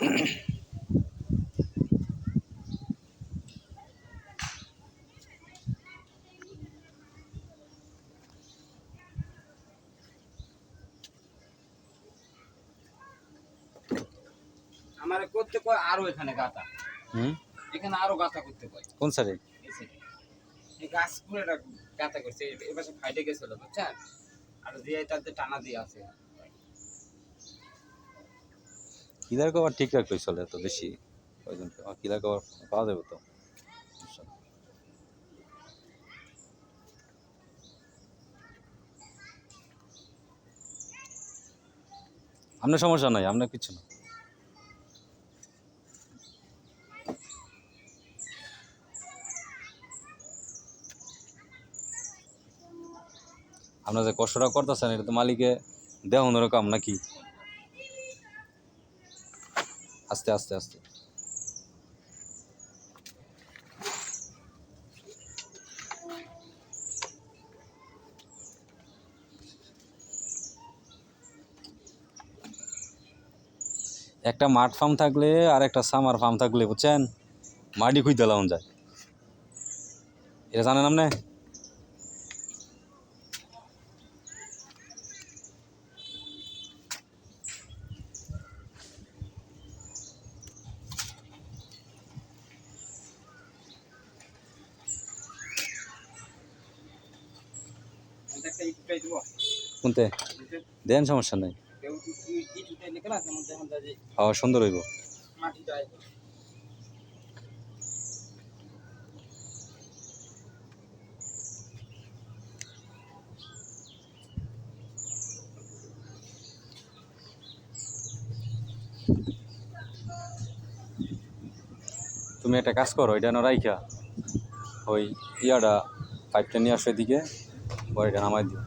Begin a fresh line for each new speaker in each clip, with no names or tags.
আমার করতে কয় আরও এখানে গাতা।
হুম?
এখানে আরও গাতা করতে কয়।
কোন সাইডে।
এই গাছ পুরো গাতা করছে এ- এ পাশে ফাইটে গেছিল বুঝছেন? আর দিয়ে তাতে টানা দিয়ে আছে।
কিলার কভার ঠিকঠাক কই চলে এত বেশি। কিলার কভার পাওয়া যাবে তো? আপনার সমস্যা নাই, আপনার কিছু না। আপনার যে কষ্টটা করতেছেন, এটা তো মালিকে দেওয়ানোর অন্যরকম নাকি? আস্তে আস্তে আস্তে। একটা মাঠ ফার্ম থাকলে আর একটা সামার ফার্ম থাকলে, বুঝছেন? মাটি খুঁজতে লাউন যায়। এটা জানেন আপনি? কোনতে? দেন সমস্যা নাই। হাওয়া সুন্দর হইব। তুমি একটা কাজ করো, এটা রাইখা ওই ইয়াটা পাইপটা নিয়ে আসো এদিকে। বড়িটা নামাই দিও।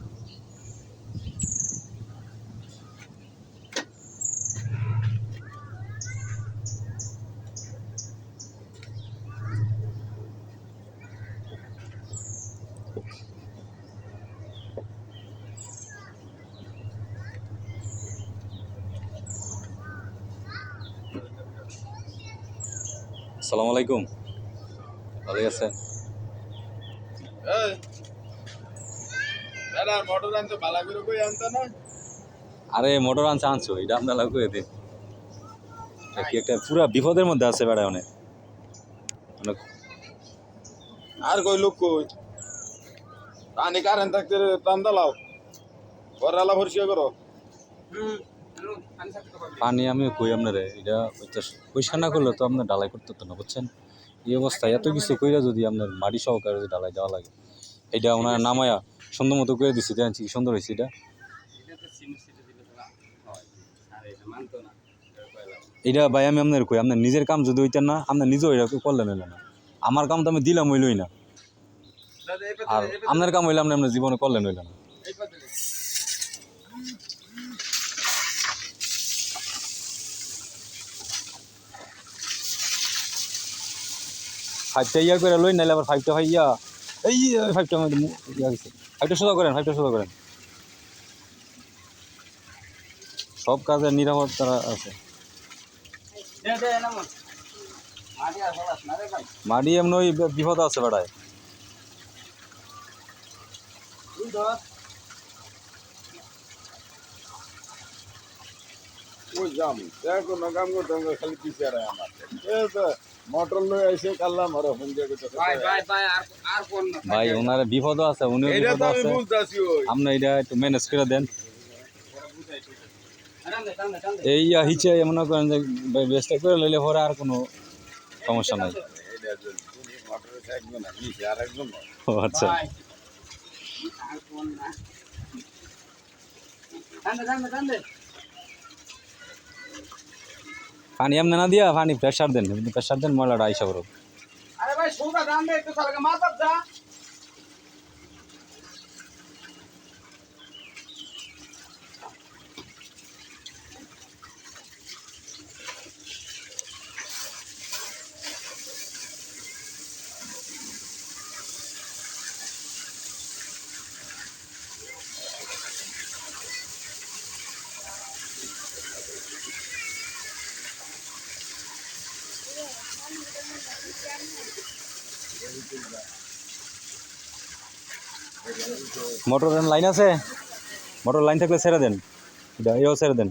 আসসালামু আলাইকুম। ভালো আছেন
এই দাদা মোটর আনতে ভালো করে কই আনতে না
আরে মোটর আনছে আনছো এটা আপনার লাগবে দিন। এটা কি একটা পুরা বিপদের মধ্যে আছে বেড়া অনেক। অনেক।
আর কই লোক কই? পানি কারেন্ট থাকতে টান দালাও। ঘরালা ভরসিয়া করো।
পানি
আমি কই আপনারে এটা পরিষ্কার না করলে তো আপনার ডালাই করতে হতো না বুঝছেন? এই অবস্থায় এত কিছু কইরা যদি আপনার মাটি সহকারে যদি ডালাই দেওয়া লাগে এটা ওনার নামায়া সুন্দর মতো করে দিছি দেখছি কি? সুন্দর হয়েছে এটা?
এটা
ভাই আমি আপনার কই, আপনার নিজের কাম যদি হইতেন না, আপনার নিজেও এটা করলেন হইল না। আমার কাম তো আমি দিলাম হইলই না। আর আপনার কাম হইলে আপনি আপনার জীবনে করলেন হইল না। ফাইভটা ইয়া করে লই, নাইলে আবার ফাইভটা হয় ইয়া এই ফাইভটা ইয়া গেছে ফাইভটা সোজা করেন ফাইভটা সোজা করেন। সব কাজে নিরাপত্তা আছে। মাডি এমন বিপদ আছে বেড়ায়
তুই ধর।
ওই যাম। দেখো না কাম করতে খালি পিছিয়ে রায় আমার। এই তো মোটর লই আইসে কাল্লা মারো ফোন দিয়ে
ভাই, ভাই, ভাই, আর আর কোন
ভাই ওনার বিপদও আছে উনিও
এইটা
বিপদ আছে। আপনি এটা একটু ম্যানেজ করে দেন। এই ইয়া হিচে মনে করেন যে বেস্টটা করে লইলে পরে আর কোনো সমস্যা নাই।
এইটা যে মোটরে থাকবে না নিচে আর একজন না।
ও আচ্ছা।
আর কোন
পানি এমনি না দিয়া পানি প্রেশার দেন প্রেশার দেন ময়লাটা আইসা করো
আরে ভাই সোজা দাম দে, একটু মাথার যা।
মোটরের লাইন আছে? মোটর লাইন থাকলে ছেড়ে দেন। এটা এও ছেড়ে দেন।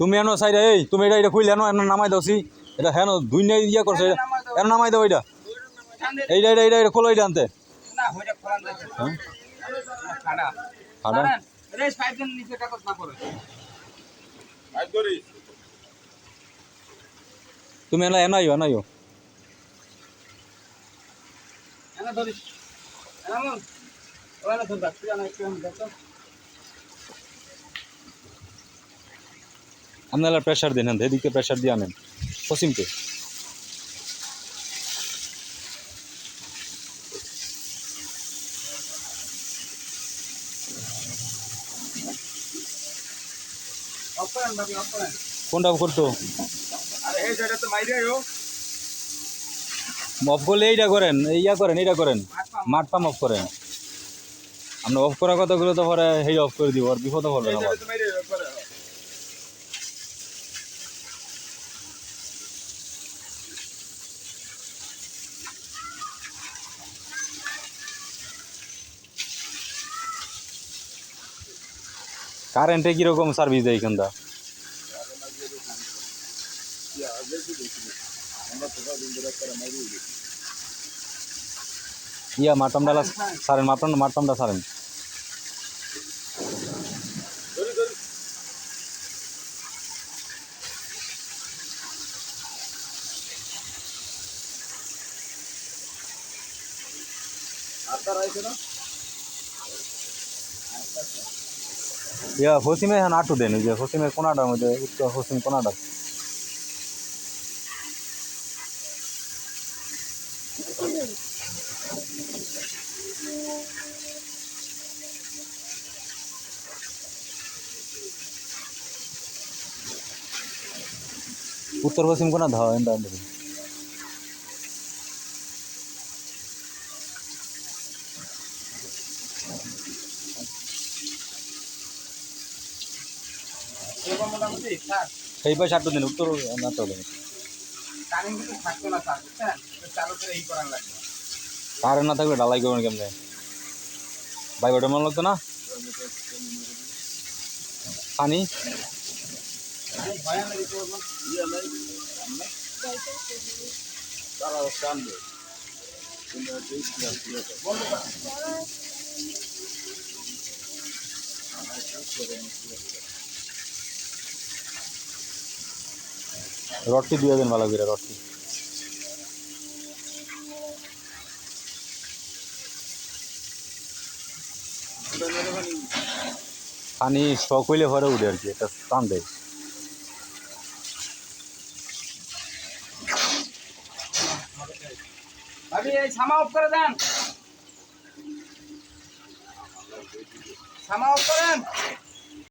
তুমি এনো সাইডে এই তুমি এটা এটা খুইলে এনো এনো নামাই দাওছি এটা হ্যাঁ দুই নাই ইয়া করছে এনো নামাই দাও এটা। এইটা এইটা এটা খোলো এটা আনতে। তুমি এনে এনে আইও এনো আইও।
এনা ধরিস। এমন ওখানে ধরবা। তুই আনা একটু দেখো
আপনারা প্রেশার দিন হ্যাঁ এদিকে প্রেশার দিয়ে আনেন। পশ্চিমকে।
বাকি অফ
করতো অফ করলে এইটা করেন ইয়া করেন এইটা করেন।
মাঠ পাম।
অফ করেন। আমরা অফ করার কথাগুলো তো পরে সেই অফ করে দিব আর বিপদে পড়বে না কারেন্টে কীরকম সার্ভিস দেয় এখানটা ইয়া মারতাম ডালা সারেন, মারতাম মারতামটা সারেন। ইয়া পশ্চিমে হ্যাঁ আটু দেন যে পশ্চিমের কোনাটার মধ্যে, উত্তর পশ্চিম কোনাটা এন্ডা
এবার মোটামুটি স্যার
সেই পাশে আটু দেন, উত্তর
না চালু
কারেন্ট না থাকলে ডালাই করবেন কেমনে? ভাই মনে লাগতো না? পানি? রডটি দিয়ে দেন ভালো করে, রডটি। পানি স্টক হইলে পরে উঠে আর কি একটা টান দেয়
সামা অফ করে দেন। ছামা অফ করেন।